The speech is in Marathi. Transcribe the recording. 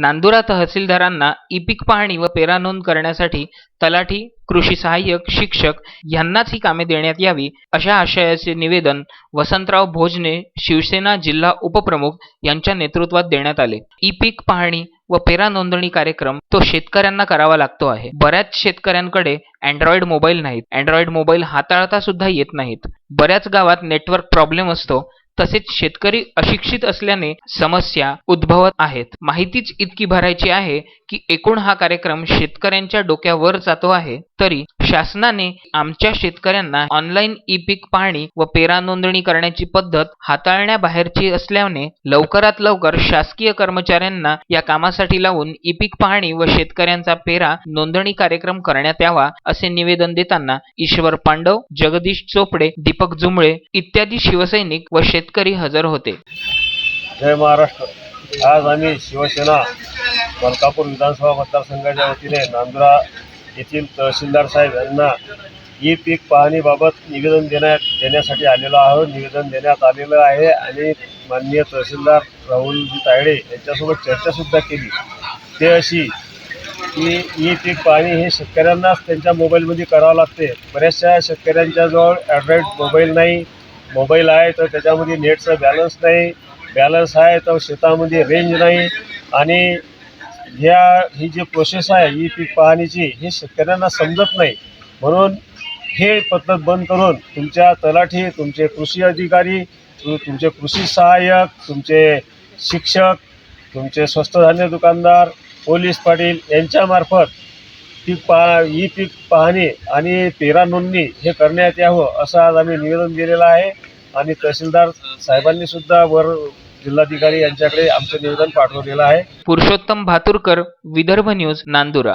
नांदुरा तहसीलदारांना ई पीक पाहणी व पेरा नोंद करण्यासाठी तलाठी कृषी सहाय्यक शिक्षक यांनाच ही कामे देण्यात यावी अशा आशयाचे निवेदन वसंतराव भोजने शिवसेना जिल्हा उपप्रमुख यांच्या नेतृत्वात देण्यात आले. ई पीक पाहणी व पेरा नोंदणी कार्यक्रम तो शेतकऱ्यांना करावा लागतो आहे. बऱ्याच शेतकऱ्यांकडे अँड्रॉइड मोबाईल नाहीत. अँड्रॉइड मोबाईल हाताळता सुद्धा येत नाहीत. बऱ्याच गावात नेटवर्क प्रॉब्लेम असतो. तसेच शेतकरी अशिक्षित असल्याने समस्या उद्भवत आहेत. माहितीच इतकी भरायची आहे की एकूण हा कार्यक्रम शेतकऱ्यांच्या डोक्यावर जातो आहे तरी शासनाने आमच्या शेतकऱ्यांना ऑनलाईन ई पीक पाहणी व पेरा नोंदणी करण्याची पद्धत हाताळण्याबाहेरची असल्याने लवकरात लवकर शासकीय कर्मचाऱ्यांना या कामासाठी लावून ई पीक पाहणी व शेतकऱ्यांचा पेरा नोंदणी कार्यक्रम करण्यात यावा असे निवेदन देताना ईश्वर पांडव जगदीश चोपडे दीपक जुमळे इत्यादी शिवसैनिक व शेतकरी हजर होते. जय महाराष्ट्र. आज आम्ही शिवसेना मलकापूर विधानसभा मतदारसंघाच्या वतीने नांदुरा येथील तहसीलदार साहेब यांना ई पीक पाहणीबाबत निवेदन देण्यात देण्यासाठी आलेलो आहोत. निवेदन देण्यात आलेलं आहे आणि माननीय तहसीलदार राहुलजी तायडे यांच्यासोबत चर्चासुद्धा केली. ते अशी की ई पीक पाहणी हे शेतकऱ्यांनाच त्यांच्या मोबाईलमध्ये करावं लागते. बऱ्याचशा शेतकऱ्यांच्याजवळ अँड्रॉईड मोबाईल नाही मोबाईल आहे तर त्याच्यामध्ये नेटचं बॅलन्स नाही बॅलन्स आहे तर शेतामध्ये रेंज नाही आणि ह्या ही जी प्रोसेस आहे ई पीक पाहणीची हे शेतकऱ्यांना समजत नाही. म्हणून हे पद्धत बंद करून तुमच्या तलाठी तुमचे कृषी अधिकारी तुमचे कृषी सहाय्यक तुमचे शिक्षक तुमचे स्वस्त धान्य दुकानदार पोलीस पाटील यांच्यामार्फत पीक पाह ई पीक पाहणी आणि पेरा नोंदणी हे करण्यात यावं असं आज आम्ही निवेदन दिलेलं आहे. आणि तहसीलदार साहेबांनी सुद्धा वर जिल्हाधिकारी यांच्याकडे आमचं निवेदन पाठवलेलं आहे. पुरुषोत्तम भातुरकर विदर्भ न्यूज नांदुरा.